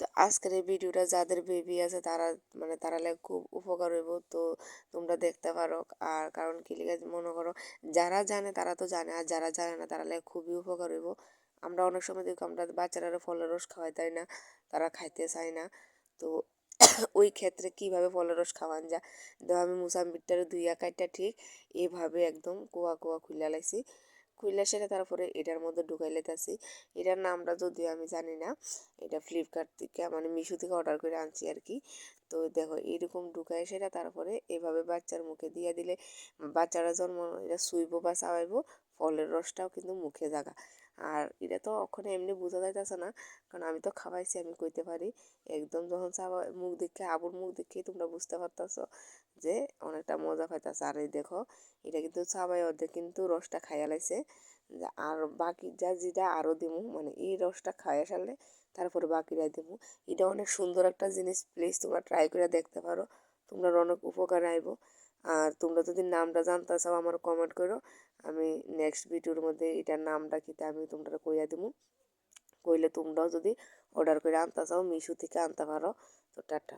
তো আজকের এই ভিডিওটা যাদের বেবি আছে তারা মানে তারা লাগে খুব উপকার হইব, তো তোমরা দেখতে পারো। আর কারণ কি লিগে মনে করো, যারা জানে তারা তো জানে, আর যারা জানে না তারা লাগে খুবই উপকার হইব। আমরা অনেক সময় দেখি আমরা বাচ্চারা ফলের রস খাওয়াই, তাই না? তারা খাইতে চায় না। তো ওই ক্ষেত্রে কীভাবে ফলের রস খাওয়ান যা দেখো আমি মুসাম্বিরটারে দুইয়া কাইটা ঠিক এভাবে একদম কুয়া কুয়া খুলে লাইছি। খুলে সেটা তারপরে এটার মধ্যে ঢুকাই লেতেছি। এটার নামটা যদিও আমি জানি না, এটা ফ্লিপকার্ট থেকে মানে মিশো থেকে অর্ডার করে আনছি আর কি তো দেখো, এরকম ঢুকাই সেটা তারপরে এভাবে বাচ্চার মুখে দিয়ে দিলে, বাচ্চারা জন্ম, এটা শুইব বা চাওয়াইবো, ফলের রসটাও কিন্তু মুখে জাগা। আর এটা তো ওখানে এমনি বোঝা যাইতেছে না, কারণ আমি তো খাওয়াইছি, আমি কইতে পারি। একদম যখন মুখ দেখে, আবুর মুখ দেখে তোমরা বুঝতে পারতেছো যে অনেকটা মজা পাইতেছে। আর এই দেখো, এটা কিন্তু চাবাই অর্ধেক কিন্তু রসটা খাইয়া লাইছে। আর বাকি যা যেটা আরও দিমু মানে এই রসটা খাইয়া সারলে তারপরে বাকিরা দিমু। এটা অনেক সুন্দর একটা জিনিস, প্লিজ তোমরা ট্রাই করে দেখতে পারো। তোমরা অনেক উপকার আইব। আর তোমরা যদি নামটা জানতে চাও আমার কমেন্ট করো। আমি নেক্সট ভিডিওর মধ্যে এটার নামটা কিতে আমি তোমরা কইয়া দেবো কইলে তোমরাও যদি অর্ডার করে আনতে চাও, মিশো থেকে আনতে পারো। তো টাটা।